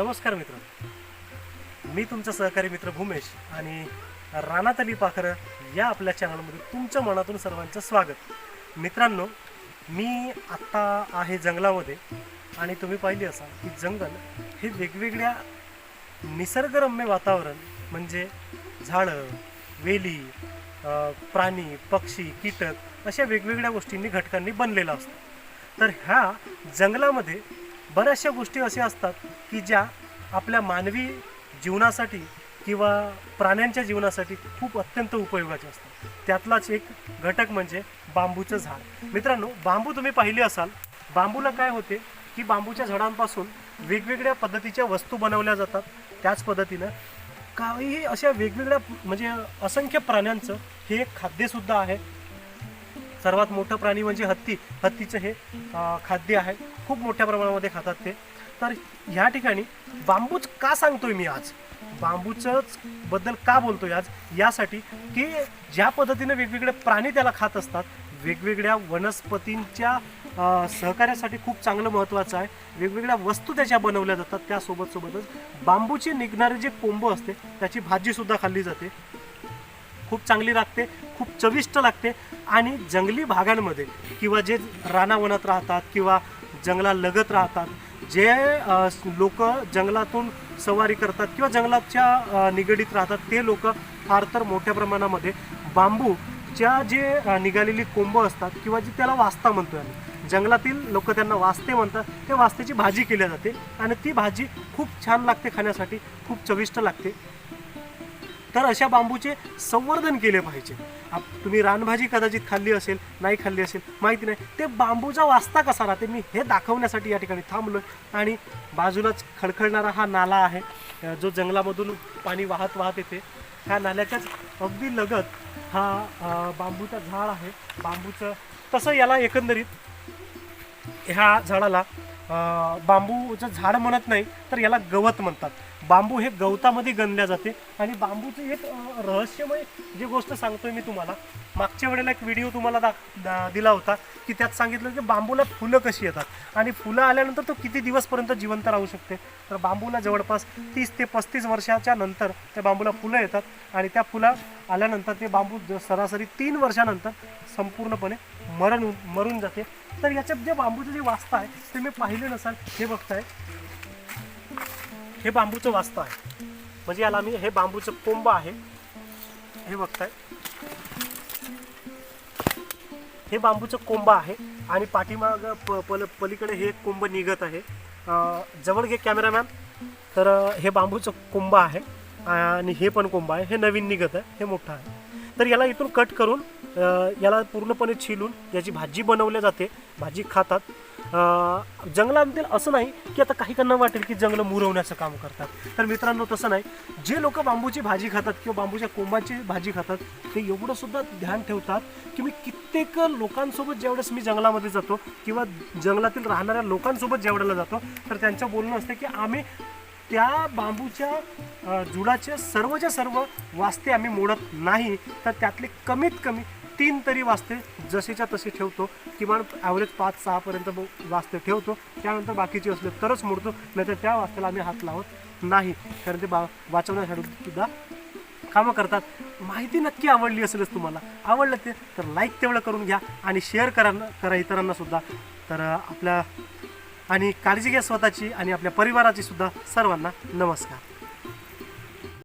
नमस्कार मित्र. मी तुमचा सहकारी मित्र भूमेश आणि रानातली पाखर या आपल्या चॅनलमध्ये तुमच्या मनातून सर्वांचं स्वागत. मित्रांनो मी आत्ता आहे जंगलामध्ये आणि तुम्ही पाहिली असाल की जंगल हे वेगवेगळ्या निसर्गरम्य वातावरण म्हणजे झाडं वेली प्राणी पक्षी कीटक अशा वेगवेगळ्या गोष्टींनी घटकांनी बनलेलं असतं. तर ह्या जंगलामध्ये बऱ्याचशा गोष्टी अशा असतात की ज्या आपल्या मानवी जीवनासाठी किंवा प्राण्यांच्या जीवनासाठी खूप अत्यंत उपयोगाचे असतात. त्यातलाच एक घटक म्हणजे बांबूचं झाड. मित्रांनो बांबू तुम्ही पाहिले असाल बांबूला काय होते की बांबूच्या झाडांपासून वेगवेगळ्या पद्धतीच्या वस्तू बनवल्या जातात. त्याच पद्धतीनं काही अशा वेगवेगळ्या म्हणजे असंख्य प्राण्यांचं हे एक खाद्यसुद्धा आहे. सर्वात मोठं प्राणी म्हणजे हत्ती. हत्तीचं हे खाद्य आहे. खूप मोठ्या प्रमाणामध्ये खातात ते. तर ह्या ठिकाणी बांबूच का सांगतोय मी आज? बांबूचंच बद्दल का बोलतोय आज? यासाठी की ज्या पद्धतीने वेगवेगळे प्राणी त्याला खात असतात वेगवेगळ्या वनस्पतींच्या सहकार्यासाठी खूप चांगलं महत्त्वाचं आहे. वेगवेगळ्या वस्तू त्याच्या बनवल्या जातात. त्यासोबत सोबतच बांबूची निघणारे जे कोंब असते त्याची भाजीसुद्धा खाल्ली जाते. खूप चांगली लागते खूप चविष्ट लागते. आणि जंगली भागांमध्ये किंवा जे रानावनात राहतात किंवा जंगलालगत राहतात जे लोक जंगलातून सवारी करतात किंवा जंगलाच्या निगडीत राहतात ते लोक फार तर मोठ्या प्रमाणामध्ये बांबूच्या जे निघालेली कोंब असतात किंवा जी त्याला वास्ता म्हणतो आम्ही. जंगलातील लोक त्यांना वास्ते म्हणतात. त्या वास्त्याची भाजी केली जाते आणि ती भाजी खूप छान लागते खाण्यासाठी खूप चविष्ट लागते. तर अशा बांबूचे संवर्धन केले पाहिजे. आप तुम्ही रानभाजी कदाचित खाल्ली असेल नाही खाल्ली असेल माहिती नाही. ते बांबूचा वास्ता कसा राहते मी हे दाखवण्यासाठी या ठिकाणी थांबलो आणि बाजूलाच खळखळणारा हा नाला आहे. जो जंगलामधून पाणी वाहत वाहत येते. ह्या नाल्याच्याच अगदी लगत हा बांबूचा झाड आहे. बांबूचं तसं याला एकंदरीत ह्या झाडाला बांबूचं झाड म्हणत नाही तर याला गवत म्हणतात. बांबू हे गवतामध्ये गणल्या जाते आणि बांबूचं एक रहस्यमय जी गोष्ट सांगतोय मी तुम्हाला. मागच्या वेळेला एक व्हिडिओ तुम्हाला दा, दा दिला होता की त्यात सांगितलं की बांबूला फुलं कशी येतात. आणि फुलं आल्यानंतर तो किती दिवसपर्यंत जिवंत राहू शकते? तर बांबूला जवळपास तीस ते पस्तीस वर्षाच्या नंतर त्या बांबूला फुलं येतात आणि त्या फुलं आल्यानंतर ते बांबू सरासरी तीन वर्षानंतर संपूर्णपणे मरण मरून जाते. तर याच्यात जे बांबूचं जे वास्ता आहे ते मी पाहिले नसाल हे बघताय. हे बांबूचं वास्ता आहे. म्हणजे याला मी हे बांबूचं कोंब आहे. हे बघताय. हे बांबूचं कोंब आहे आणि पाठीमाग प पल पलीकडे हे कोंब निघत आहे. जवळ घे कॅमेरामॅन. तर हे बांबूचं कोंब आहे. आणि हे पण कोंब आहे. हे नवीन निघत आहे. हे मोठं आहे. तर याला इथून कट करून याला पूर्णपणे छिलून याची भाजी बनवल्या जाते. भाजी खातात. अं, जंगलातील असं नाही की आता काही त्यांना वाटेल की जंगलं मुरवण्याचं काम करतात. तर मित्रांनो तसं नाही. जे लोक बांबूची भाजी खातात किंवा बांबूच्या कोंबाची भाजी खातात ते एवढं सुद्धा ध्यान ठेवतात की मी कित्येक लोकांसोबत ज्यावेळेस मी जंगलामध्ये जातो किंवा जंगलातील राहणाऱ्या लोकांसोबत जेवढ्याला जातो तर त्यांचं बोलणं असतं की आम्ही त्या बांबूच्या अ, जुडाचे सर्वच्या सर्व वास्ते आम्ही मोडत नाही. तर त्यातले कमीत कमी तीन तरी वास्ते जसेच्या तसे ठेवतो. किमान ॲव्हरेज पाच सहापर्यंत वास्ते ठेवतो. त्यानंतर बाकीचे असले तरच मोडतो. नाहीतर त्या वास्त्याला आम्ही हात लावत नाही. कारण ते बा वाचवण्यासाठी सुद्धा कामं करतात. माहिती नक्की आवडली असेलच तुम्हाला. आवडलं ते तर लाईक तेवढं करून घ्या. आणि शेअर करा करा इतरांना सुद्धा. तर अ, आपल्या आणि काळजी घ्या स्वतःची आणि आपल्या परिवाराची सुद्धा सर्वांना नमस्कार.